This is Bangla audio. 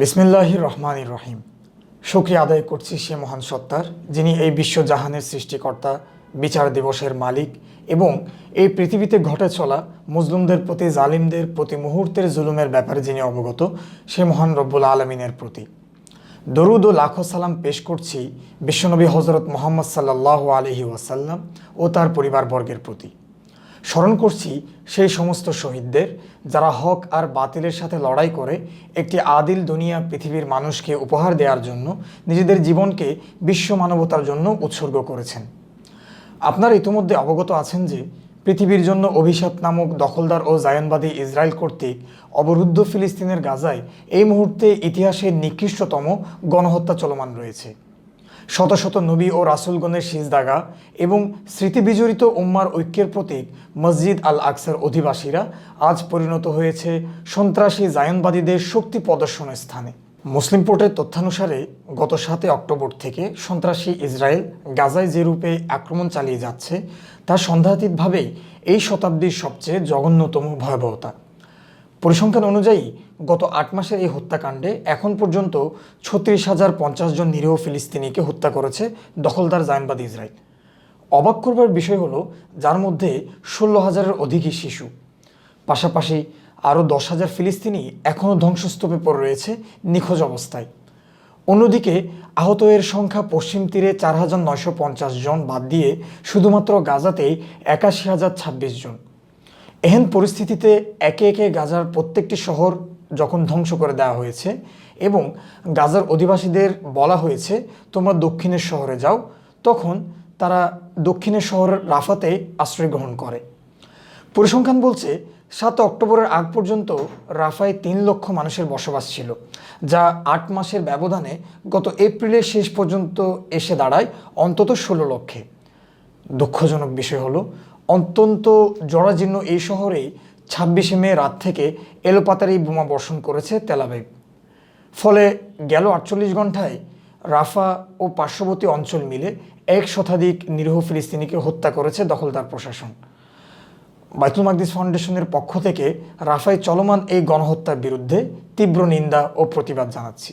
বিসমিল্লাহ রহমানির রহিম শুক্রিয়া আদায় করছি সে মহান সত্তার, যিনি এই বিশ্বজাহানের সৃষ্টিকর্তা, বিচার দিবসের মালিক এবং এই পৃথিবীতে ঘটে চলা মুসলিমদের প্রতি, জালিমদের প্রতি, মুহূর্তের জুলুমের ব্যাপারে যিনি অবগত, সে মহান রব্বুল আলমিনের প্রতি। দরুদ ও লাখো সালাম পেশ করছি বিশ্বনবী হজরত মোহাম্মদ সাল্লাহ আলহি ওয়াসাল্লাম ও তার পরিবারবর্গের প্রতি। স্মরণ করছি সেই সমস্ত শহীদদের যারা হক আর বাতিলের সাথে লড়াই করে একটি আদিল দুনিয়া পৃথিবীর মানুষকে উপহার দেওয়ার জন্য নিজেদের জীবনকে বিশ্ব মানবতার জন্য উৎসর্গ করেছেন। আপনারা ইতিমধ্যে অবগত আছেন যে পৃথিবীর জন্য অভিশাপ নামক দখলদার ও জায়নবাদী ইসরায়েল কর্তৃক অবরুদ্ধ ফিলিস্তিনের গাজায় এই মুহূর্তে ইতিহাসের নিকৃষ্টতম গণহত্যা চলমান রয়েছে। শত শত নবী ও রাসুলগণের সিজদাগা এবং স্মৃতিবিজড়িত উম্মার ঐক্যের প্রতীক মসজিদ আল আকসার অধিবাসীরা আজ পরিণত হয়েছে সন্ত্রাসী জায়নবাদীদের শক্তি প্রদর্শনের স্থানে। মুসলিম পোর্টের তথ্যানুসারে গত সাতই অক্টোবর থেকে সন্ত্রাসী ইসরায়েল গাজায় যে রূপে আক্রমণ চালিয়ে যাচ্ছে, তা সন্দেহাতীতভাবেই এই শতাব্দীর সবচেয়ে জঘন্যতম ভয়াবহতা। পরিসংখ্যান অনুযায়ী গত আট মাসের এই হত্যাকাণ্ডে এখন পর্যন্ত ছত্রিশ হাজার পঞ্চাশ জন নিরীহ ফিলিস্তিনিকে হত্যা করেছে দখলদার জায়নবাদ ইসরায়েল। অবাক করবার বিষয় হলো, যার মধ্যে ষোলো হাজারের অধিকই শিশু। পাশাপাশি আরও দশ হাজার ফিলিস্তিনি এখনও ধ্বংসস্তূপে পড়ে রয়েছে নিখোঁজ অবস্থায়। অন্যদিকে আহত এর সংখ্যা পশ্চিম তীরে চার হাজার নয়শো পঞ্চাশ জন বাদ দিয়ে শুধুমাত্র গাজাতেই একাশি হাজার ছাব্বিশ জন। এহেন পরিস্থিতিতে একে একে গাজার প্রত্যেকটি শহর যখন ধ্বংস করে দেওয়া হয়েছে এবং গাজার অধিবাসীদের বলা হয়েছে, তোমরা দক্ষিণের শহরে যাও। তখন তারা দক্ষিণের শহর রাফাতে আশ্রয় গ্রহণ করে। পরিসংখ্যান বলছে, সাত অক্টোবরের আগ পর্যন্ত রাফায় তিন লক্ষ মানুষের বসবাস ছিল, যা আট মাসের ব্যবধানে গত এপ্রিলের শেষ পর্যন্ত এসে দাঁড়ায় অন্তত ষোলো লক্ষে। দুঃখজনক বিষয় হলো অত্যন্ত জরাজীর্ণ এই শহরেই ছাব্বিশে মে রাত থেকে এলোপাতারি বোমা বর্ষণ করেছে তেলাবেব ফলে গেল আটচল্লিশ ঘন্টায় রাফা ও পার্শ্ববর্তী অঞ্চল মিলে এক শতাধিক নিরীহ ফিলিস্তিনিকে হত্যা করেছে দখলদার প্রশাসন। বাইতুল মাকদিস ফাউন্ডেশনের পক্ষ থেকে রাফায় চলমান এই গণহত্যার বিরুদ্ধে তীব্র নিন্দা ও প্রতিবাদ জানাচ্ছি।